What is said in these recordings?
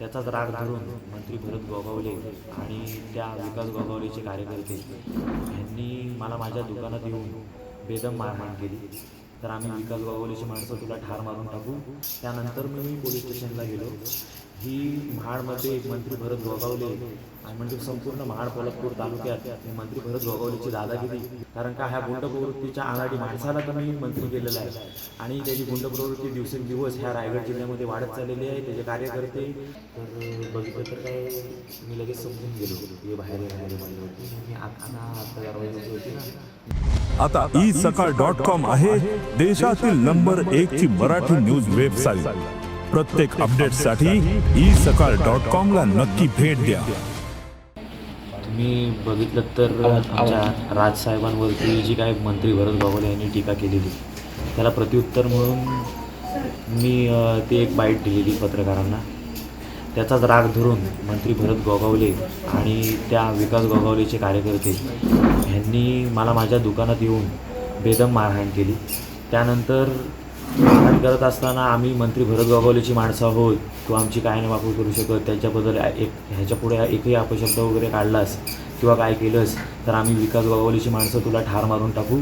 त्याचाच राग धरून मंत्री भरत गोगावले आणि त्या विकास गोगावलेचे कार्यकर्ते यांनी मला माझ्या दुकानात येऊन बेदम मारहाण केली. तर आम्ही विकास गोगावलेची माणसं तुला ठार मारून टाकू. त्यानंतर मी मी पोलीस स्टेशनला गेलो. ही महाडमध्ये एक मंत्री भरत गोगावले आणि म्हणजे संपूर्ण महाड पोलादपूर तालुक्यात हे मंत्री भरत गोगावलेची दादागिरी. कारण का ह्या गुंड प्रवृत्तीच्या आघाडी माणसाला तर मी मंत्री केलेला आहे. आणि त्याची गुंड प्रवृत्ती दिवसेंदिवस ह्या रायगड जिल्ह्यामध्ये वाढत चाललेली आहे. त्याचे कार्यकर्ते तर बघितलं तर काय मी लगेच समजून गेलो. हे बाहेर बाहेर माझ्यावरती आता आता दरवाजाची होती ना. आता ई सकाळ डॉट कॉम आहे देशातील नंबर एक ची मराठी न्यूज वेबसाईट. प्रत्येक अपडेटसाठी ई सकाळ डॉट कॉमला नक्की भेट द्या. तुम्ही बघितलं तर आमच्या राजसाहेबांवरती जी काय मंत्री भरत गोगोले यांनी टीका केलेली त्याला प्रत्युत्तर म्हणून मी ती ते एक बाईट दिलेली पत्रकारांना. त्याचाच राग धरून मंत्री भरत गोगावले आणि त्या विकास गोगावलेचे कार्यकर्ते यांनी मला माझ्या दुकानात येऊन बेदम मारहाण केली. त्यानंतर मारहाण करत असताना आम्ही मंत्री भरत गोगावलेची माणसं आहोत. तू आमची काय नाही वापर करू शकत. त्यांच्याबद्दल एक ह्याच्यापुढे एकही अपशब्द वगैरे काढलास किंवा काय केलंस तर आम्ही विकास गोगावलेची माणसं तुला ठार मारून टाकू.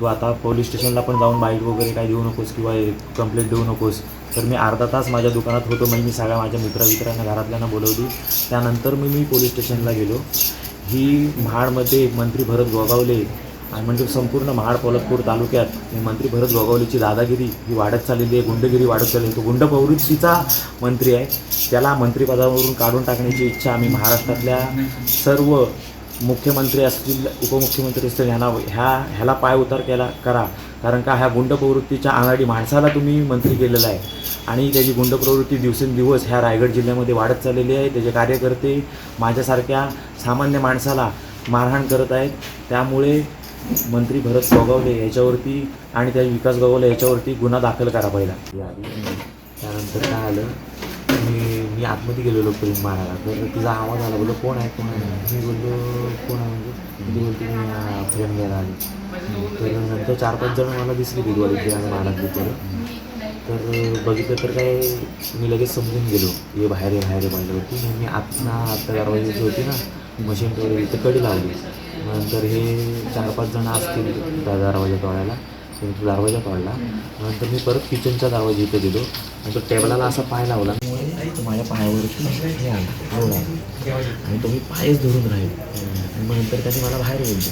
तू आता पोलीस स्टेशनला पण जाऊन बाईट वगैरे काय देऊ नकोस किंवा कंप्लेंट देऊ नकोस. तर मी अर्धा तास माझ्या दुकानात होतो. मग मी सगळ्या माझ्या मित्रवित्रांना घरातल्यांना बोलवली. त्यानंतर मी मी पोलीस स्टेशनला गेलो. ही महाडमध्ये मंत्री भरत गोगावले आणि म्हणजे संपूर्ण महाड पोलकपूर तालुक्यात हे मंत्री भरत गोगावलीची दादागिरी ही वाढत चाललेली आहे. गुंडगिरी वाढत चाललेली आहे. तो गुंड प्रवृत्तीचा मंत्री आहे. त्याला मंत्रिपदावरून काढून टाकण्याची इच्छा आम्ही महाराष्ट्रातल्या सर्व मुख्यमंत्री असतील उपमुख्यमंत्री असतील ह्यांना ह्या ह्याला पाय उतार केला करा. कारण का ह्या गुंड प्रवृत्तीच्या आघाडी माणसाला तुम्ही मंत्री केलेला आहे. आणि त्याची गुंड प्रवृत्ती दिवसेंदिवस ह्या रायगड जिल्ह्यामध्ये वाढत चाललेली आहे. त्याचे कार्यकर्ते माझ्यासारख्या सामान्य माणसाला मारहाण करत आहेत. त्यामुळे मंत्री भरत सोगवले याच्यावरती आणि त्या विकास गोगावले याच्यावरती गुन्हा दाखल करा पहिला. त्यानंतर काय आलं? मी मी आतमध्ये गेलेलो प्रेम मारायला. तर तिचा आवाज आला बोललो कोण आहे कोण आहे? मी बोललो कोण आहे म्हणजे? ती बोलते मी प्रेम घ्यायला आली. तर नंतर चार पाच जण मला दिसली बिलवाडी आणि महाराज तिथं तर बघितलं तर काय मी लगेच समजून गेलो. हे बाहेर आहे बाहेर आहे माझ्यावरती मी आत ना आता होती ना मशीन वगैरे इथं कडी लावली. नंतर हे चार पाच जण असतील त्या दरवाजा तोडायला. तो दरवाजा तोडला. नंतर मी परत किचनच्या दरवाजा इथं गेलो. आणि तो टेबलाला असा पाय लावला. माझ्या पायावरती हे आला एवढा आणि तो मी पायच धरून राहील. आणि मग नंतर त्याने मला बाहेर बोलतो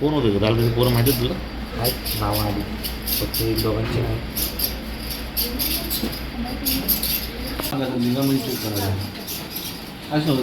कोण होतं? दाल पोरं माहिती तुला? काय नावं आली फक्त एक दोघांची नाही काय सांगतो